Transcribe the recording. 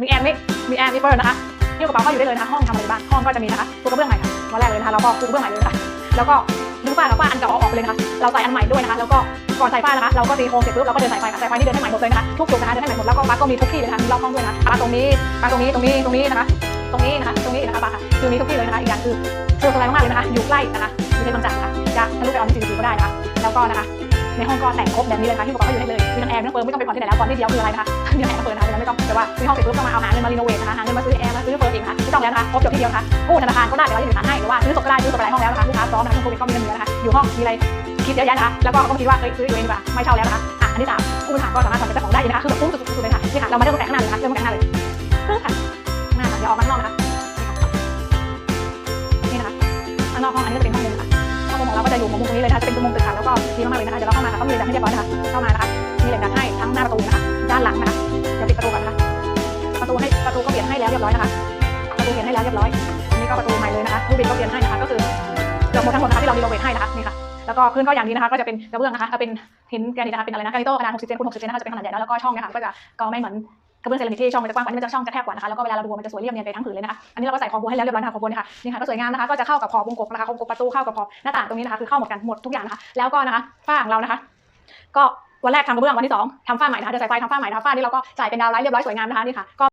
มีแอร์นี่มีแอร์มีเฟิร์นะคะหิ้วกระเป๋าเข้าอยู่ได้เลยนะคะห้องทำอะไรบ้างห้องก็จะมีนะคะปูกระเบื้องใหม่ค่ะวันแรกเลยนะคะเราก็ปูกระเบื้องใหม่เลยนะคะแล้วก็ดึงฝ้ากับฝ้าอันเก่าเอาออกไปเลยนะคะเราใส่อันใหม่ด้วยนะคะแล้วก็ก่อนใส่ฝ้านะคะเราก็ตีโครงเสร็จปุ๊บเราก็เดินสายไฟค่ะสายไฟนี่เดินให้ใหม่หมดเลยนะคะทุกจุดนะคะเดินให้ใหม่หมดแล้วก็ปลั๊กก็มีทุกที่เลยนะคะมีรอบห้องด้วยนะคะปลั๊กตรงนี้ปลั๊กตรงนี้ตรงนี้ตรงนี้นะคะ ตรงนี้นะคะตรงนี้นะคะปลั๊กค่ะคือมีทุกที่เลยนะคะอีกอย่างคือสะดวกสบายมากๆเลยนะคะอยู่ใกล้นะคะอยู่ในบางจากค่ะจะทะลุไปออนที่สี่ก็ได้นะคะแล้วก็นะคะ ในห้องก็แต่งครบแบบนี้เลยนะคะที่บอกว่าอยู่ได้เลยมีทั้งแอร์มีทั้งเฟิร์นไม่ต้องไปผ่อนที่ไหนแล้วผ่อนที่เดียวคืออะไรนะคะมีทั้งแอร์ทั้งเฟิร์นนะคะไม่ต้องแต่ว่าซื้อห้องเสร็จปุ๊บต้องมาเอาหาเงินมารีโนเวทนะคะหาเงินมาซื้อแอร์มาซื้อเฟิร์นเองค่ะไม่ต้องแล้วนะคะครบจบที่เดียวนะคะกู้ธนาคารก็ได้แต่ว่ายังมีฐานให้หรือว่าซื้อสดก็ได้ซื้อสดไปหลายห้องแล้วนะคะลูกค้าพร้อมนะคะช่วงโควิดก็มีเงินเหลือนะคะอยู่ห้องมีอะไรคิดเยอะแยะนะคะแล้วก็ก็คิดว่าเฮ้ยซื้ออยู่เองดีกว่าไม่เช่าแล้วนะคะอะอันที่สามผู้บริหารก็สามารถทำเป็นเจ้าของได้นะคะคือแบบคุ้มสุดๆเลยค่ะนี่ค่ะเรามาเริ่มตั้งแต่ข้างหน้าเลยนะคะเริ่มตั้งแต่ข้างหน้าเลยเคริ่มค่ะข้างหน้าค่ะเดี๋ยวออกมาข้างนอกนะคะนี่นะคะข้างนอกห้องอันนี้จะเป็นห้องมุมค่ะ เราก็จะอยู่มุมตรงนี้เลยนะคะจะเป็นมุมตึกค่ะแล้วก็ดีมากๆเลยนะคะเดี๋ยวเราเข้ามาค่ะต้องมีเหล็กดัดให้เรียบร้อยนะคะเข้ามานะคะมีเหล็กดัดให้ทั้งหน้าประตูนะคะด้านหลังนะคะเดี๋ยวปิดประตูก่อนนะคะประตูให้ประตูก็เปลี่ยนให้แล้วเรียบร้อยนะคะประตูเปลี่ยนให้แล้วเรียบร้อยอันนี้ก็ประตูใหม่เลยนะคะรูบินก็เปลี่ยนให้นะคะก็คือเกือบหมดทั้งหมดนะคะที่เรารีโนเวทให้นะคะนี่ค่ะแล้วก็พื้นก็อย่างนี้นะคะก็จะเป็นกระเบื้องนะคะเป็นหินแกรนิตนะคะเป็นอะไรนะแกรนิโต้ขนาด60เซนคูณ60เซนนะคะจะเป็นขนาดใหญ่แล้วแล้วก็ช่องเนี่ยค่ะก็จะกองไม่เหมือน กระเบื้องเซรามิกที่ช่องมันจะกว้างกว่านี้มันจะช่องจะแคบกว่านะคะแล้วก็เวลาเราดูมันจะสวยเรียบเนียนไปทั้งผืนเลยนะคะอันนี้เราก็ใส่ขอบบัวให้แล้วเรียบร้อยนะคะขอบบัวนี่ค่ะนี่ค่ะก็สวยงามนะคะก็จะเข้ากับขอบวงกบนะคะขอบวงกบประตูเข้ากับขอบหน้าต่างตรงนี้นะคะคือเข้าหมดกันหมดทุกอย่างนะคะแล้วก็นะคะฝ้าของเรานะคะ ก็วันแรกทำกระเบื้องวันที่สองทำฝ้าใหม่นะคะเดี๋ยวใส่ไฟทำฝ้าใหม่นะคะฝ้านี่เราก็จ่ายเป็นดาวไลท์เรียบร้อยสวยงามนะคะนี่ค่ะก็